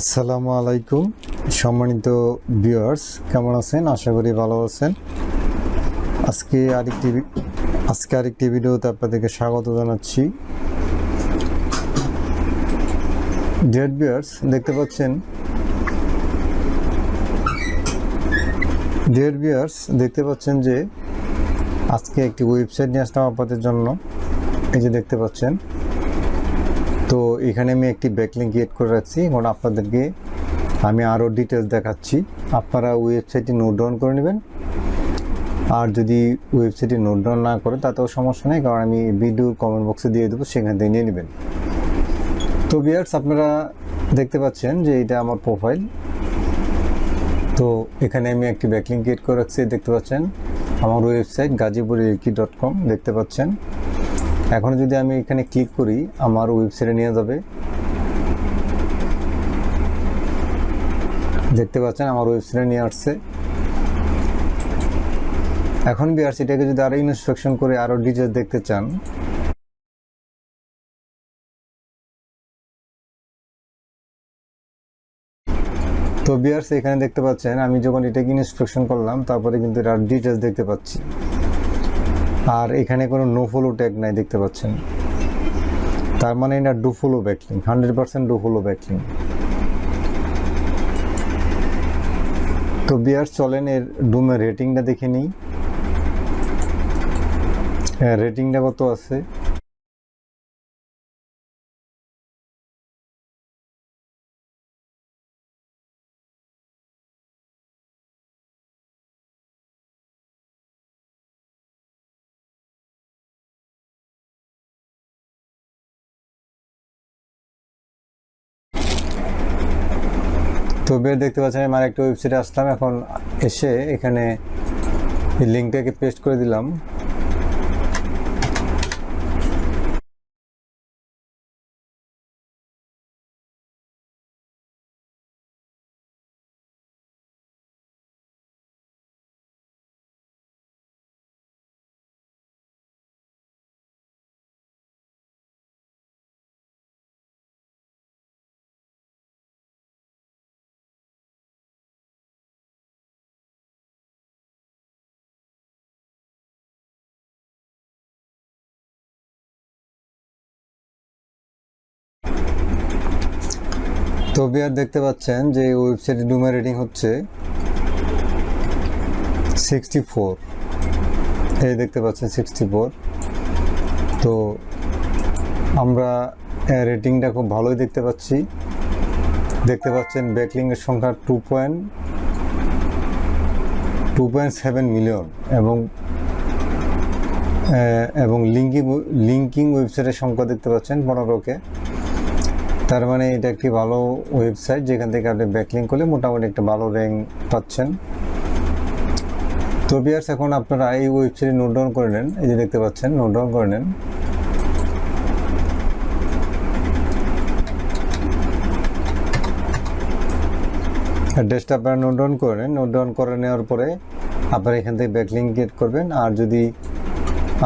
আসসালামু আলাইকুম, সম্মানিত ভিউয়ার্স কেমন আছেন? আশা করি ভালো আছেন। আজকে আরেকটি আজকে আরেকটি ভিডিওতে আপনাদেরকে স্বাগত জানাচ্ছি। ডেড ভিউয়ার্স দেখতে পাচ্ছেন? ডেড ভিউয়ার্স দেখতে পাচ্ছেন যে আজকে একটি ওয়েবসাইট নিয়ে আসলাম আপনাদের জন্য। এই যে দেখতে পাচ্ছেন। তো এখানে আমি একটি ব্যাকলিং ক্রিয়েট করে রাখছি এখন আপনাদেরকে আমি আরও ডিটেলস দেখাচ্ছি। আপনারা ওয়েবসাইটটি নোট ডাউন করে নেবেন। আর যদি ওয়েবসাইটটি নোট ডাউন না করে, তাতেও সমস্যা নেই, কারণ আমি ভিডিওর কমেন্ট বক্সে দিয়ে দেবো, সেখান থেকে নিয়ে নেবেন। তো বিয়ার্স আপনারা দেখতে পাচ্ছেন যে এটা আমার প্রোফাইল তো এখানে আমি একটি ব্যাকলিং ক্রিয়েট করে রাখছি, দেখতে পাচ্ছেন। আমার ওয়েবসাইট গাজীপুর ইলকি ডট কম দেখতে পাচ্ছেন। এখন যদি আমি এখানে ক্লিক করি, আমার ওয়েবসাইটে নিয়ে যাবে। দেখতে পাচ্ছেন, আমার ওয়েবসাইটে নিয়ে আসছে। এখন বিআরসি এটাকে যদি আরও ইনস্ট্রাকশন করে, আরও ডিটেলস দেখতে চান। তো বিয়ার্স এখানে দেখতে পাচ্ছেন, আমি যখন এটাকে ইনস্ট্রাকশন করলাম, তারপরে কিন্তু এটার ডিটেলস দেখতে পাচ্ছি। আর এখানে কোনো নো ফলো ট্যাগ নাই দেখতে পাচ্ছেন। তার মানে এটা do follow backlink hundred percent do follow backlink তো বিয়ার চলেন এর ডুমের রেটিংটা দেখে নিই। হ্যাঁ রেটিংটা কত আছে? তো বের দেখতে পাচ্ছেন, আমি আরেকটা ওয়েবসাইটে আসলাম, এখন এসে এখানে এই লিঙ্কটাকে পেস্ট করে দিলাম। তো বিয়ার দেখতে পাচ্ছেন যে ওয়েবসাইটের ডুমের রেটিং হচ্ছে সিক্সটি ফোর এই দেখতে পাচ্ছেন সিক্সটি ফোর তো আমরা রেটিংটা খুব ভালোই দেখতে পাচ্ছি। দেখতে পাচ্ছেন ব্যাকলিংয়ের সংখ্যা two point two point seven million এবং এবং লিঙ্কিং লিঙ্কিং ওয়েবসাইটের সংখ্যা দেখতে পাচ্ছেন পনেরোকে তার মানে এটা একটি ভালো ওয়েবসাইট যেখান থেকে আপনি ব্যাকলিং করলে মোটামুটি একটা ভালো র্যাঙ্ক পাচ্ছেন। তো বিয়ার্স এখন আপনারা এই ওয়েবসাইটে নোট ডাউন করে নেন। এই যে দেখতে পাচ্ছেন নোট ডাউন করে নেন। অ্যাড্রেসটা আপনারা নোট ডাউন করে নেন। নোট ডাউন করে নেওয়ার পরে আপনারা এখান থেকে ব্যাকলিং ক্রিয়েট করবেন। আর যদি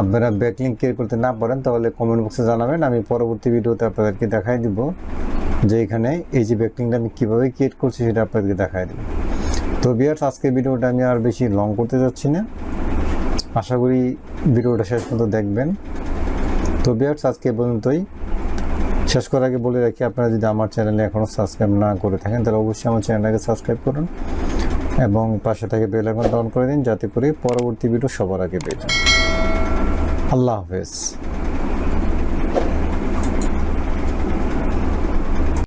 আপনারা ব্যাকলিং ক্রিয়েট করতে না পারেন, তাহলে কমেন্ট বক্সে জানাবেন, আমি পরবর্তী ভিডিওতে আপনাদেরকে দেখাই দিব যে এখানে এই যে ব্যাকলিংটা আমি কীভাবে ক্রিয়েট করছি সেটা আপনাদেরকে দেখাই দিব। তো বিয়ার্স আজকের ভিডিওটা আমি আর বেশি লং করতে যাচ্ছি না। আশা করি ভিডিওটা শেষ পর্যন্ত দেখবেন। তো বিয়ার্স আজকে পর্যন্তই। শেষ করার আগে বলে রাখি, আপনারা যদি আমার চ্যানেলে এখনও সাবস্ক্রাইব না করে থাকেন, তাহলে অবশ্যই আমার চ্যানেলটাকে সাবস্ক্রাইব করুন এবং পাশে থেকে বেল আইকন ডাউন করে দিন, যাতে করে পরবর্তী ভিডিও সবার আগে পেয়ে যান। আল্লাহ হাফেজ।